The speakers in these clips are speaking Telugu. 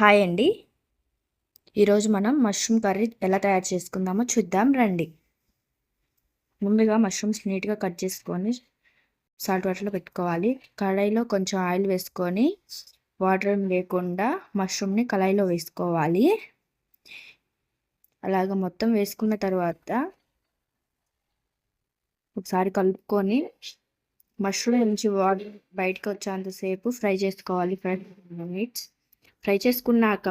హాయ్ అండి. ఈరోజు మనం మష్రూమ్ కర్రీ ఎలా తయారు చేసుకుందామో చూద్దాం రండి. ముందుగా మష్రూమ్స్ నీట్గా కట్ చేసుకొని సాల్ట్ వాటర్లో పెట్టుకోవాలి. కడాయిలో కొంచెం ఆయిల్ వేసుకొని వాటర్ లేకుండా మష్రూమ్ని కళాయిలో వేసుకోవాలి. అలాగ మొత్తం వేసుకున్న తర్వాత ఒకసారి కలుపుకొని మష్రూమ్ నుంచి వాటర్ బయటకు వచ్చేంతసేపు ఫ్రై చేసుకోవాలి. Fry minutes. ఫ్రై చేసుకున్నాక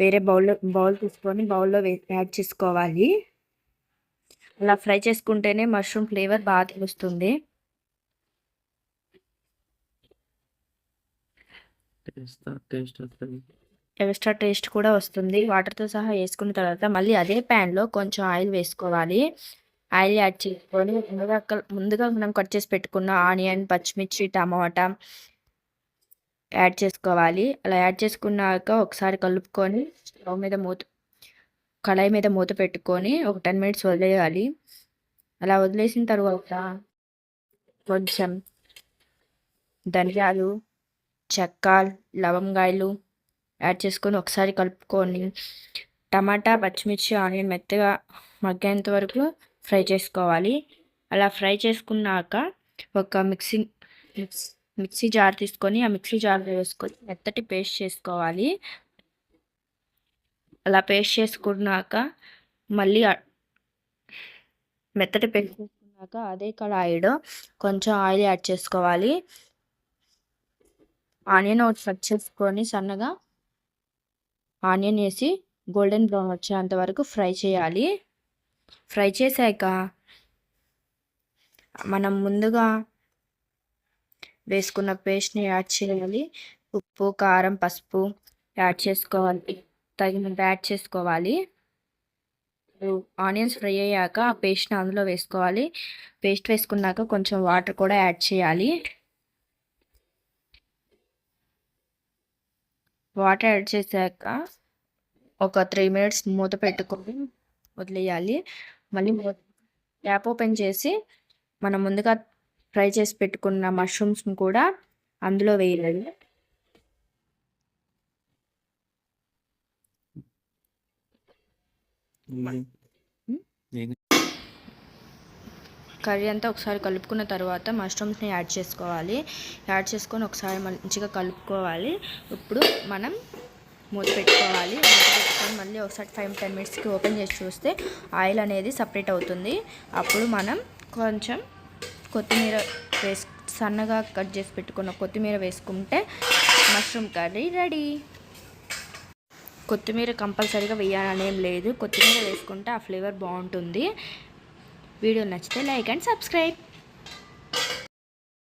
వేరే బౌల్లో బౌల్ తీసుకొని బౌల్లో యాడ్ చేసుకోవాలి. అలా ఫ్రై చేసుకుంటేనే మష్రూమ్ ఫ్లేవర్ బాగా తెలుస్తుంది. ఎక్స్ట్రా టేస్ట్ కూడా వస్తుంది. వాటర్తో సహా వేసుకున్న తర్వాత మళ్ళీ అదే ప్యాన్లో కొంచెం ఆయిల్ వేసుకోవాలి. ఆయిల్ యాడ్ చేసుకొని ముందుగా ముందుగా మనం కట్ చేసి పెట్టుకున్న ఆనియన్ పచ్చిమిర్చి టమాటా యాడ్ చేసుకోవాలి. అలా యాడ్ చేసుకున్నాక ఒకసారి కలుపుకొని స్టవ్ మీద మూత కళాయి మీద మూత పెట్టుకొని ఒక టెన్ మినిట్స్ వదిలేయాలి. అలా వదిలేసిన తర్వాత కొంచెం ధనియాలు చెక్క లవంగాయలు యాడ్ చేసుకొని ఒకసారి కలుపుకొని టమాటా పచ్చిమిర్చి ఆనియన్ మెత్తగా మగ్గేంత వరకు ఫ్రై చేసుకోవాలి. అలా ఫ్రై చేసుకున్నాక ఒక మిక్సింగ్ మిక్స్ మిక్సీ జార్ తీసుకొని ఆ మిక్సీ జార్లో వేసుకొని మెత్తటి పేస్ట్ చేసుకోవాలి. అలా పేస్ట్ చేసుకున్నాక మళ్ళీ మెత్తటి పేస్ట్ చేసుకున్నాక అదే కడాయిలో కొంచెం ఆయిల్ యాడ్ చేసుకోవాలి. ఆనియన్ ఒకటి కట్ చేసుకొని సన్నగా ఆనియన్ వేసి గోల్డెన్ బ్రౌన్ వచ్చేంత వరకు ఫ్రై చేయాలి. ఫ్రై చేశాక మనం ముందుగా వేసుకున్న పేస్ట్ని యాడ్ చేయాలి. ఉప్పు కారం పసుపు యాడ్ చేసుకోవాలి. తగినంత యాడ్ చేసుకోవాలి. ఆనియన్స్ ఫ్రై అయ్యాక ఆ పేస్ట్ని అందులో వేసుకోవాలి. పేస్ట్ వేసుకున్నాక కొంచెం వాటర్ కూడా యాడ్ చేయాలి. వాటర్ యాడ్ చేశాక ఒక త్రీ మినిట్స్ మూత పెట్టుకొని వదిలేయాలి. మళ్ళీ ట్యాప్ ఓపెన్ చేసి మనం ముందుగా ఫ్రై చేసి పెట్టుకున్న మష్రూమ్స్ని కూడా అందులో వేయాలి కర్రీ అంతా ఒకసారి కలుపుకున్న తర్వాత మష్రూమ్స్ని యాడ్ చేసుకోవాలి. యాడ్ చేసుకొని ఒకసారి మంచిగా కలుపుకోవాలి. ఇప్పుడు మనం మూత పెట్టుకోవాలి. మూత పెట్టుకొని మళ్ళీ ఒకసారి ఫైవ్ టెన్ మినిట్స్కి ఓపెన్ చేసి చూస్తే ఆయిల్ అనేది సపరేట్ అవుతుంది. అప్పుడు మనం కొంచెం కొత్తిమీర వేసు సన్నగా కట్ చేసి పెట్టుకున్న కొత్తిమీర వేసుకుంటే మష్రూమ్ కర్రీ రెడీ. కొత్తిమీర కంపల్సరీగా వేయాలనేం లేదు. కొత్తిమీర వేసుకుంటే ఆ ఫ్లేవర్ బాగుంటుంది. వీడియో నచ్చితే లైక్ అండ్ సబ్స్క్రైబ్.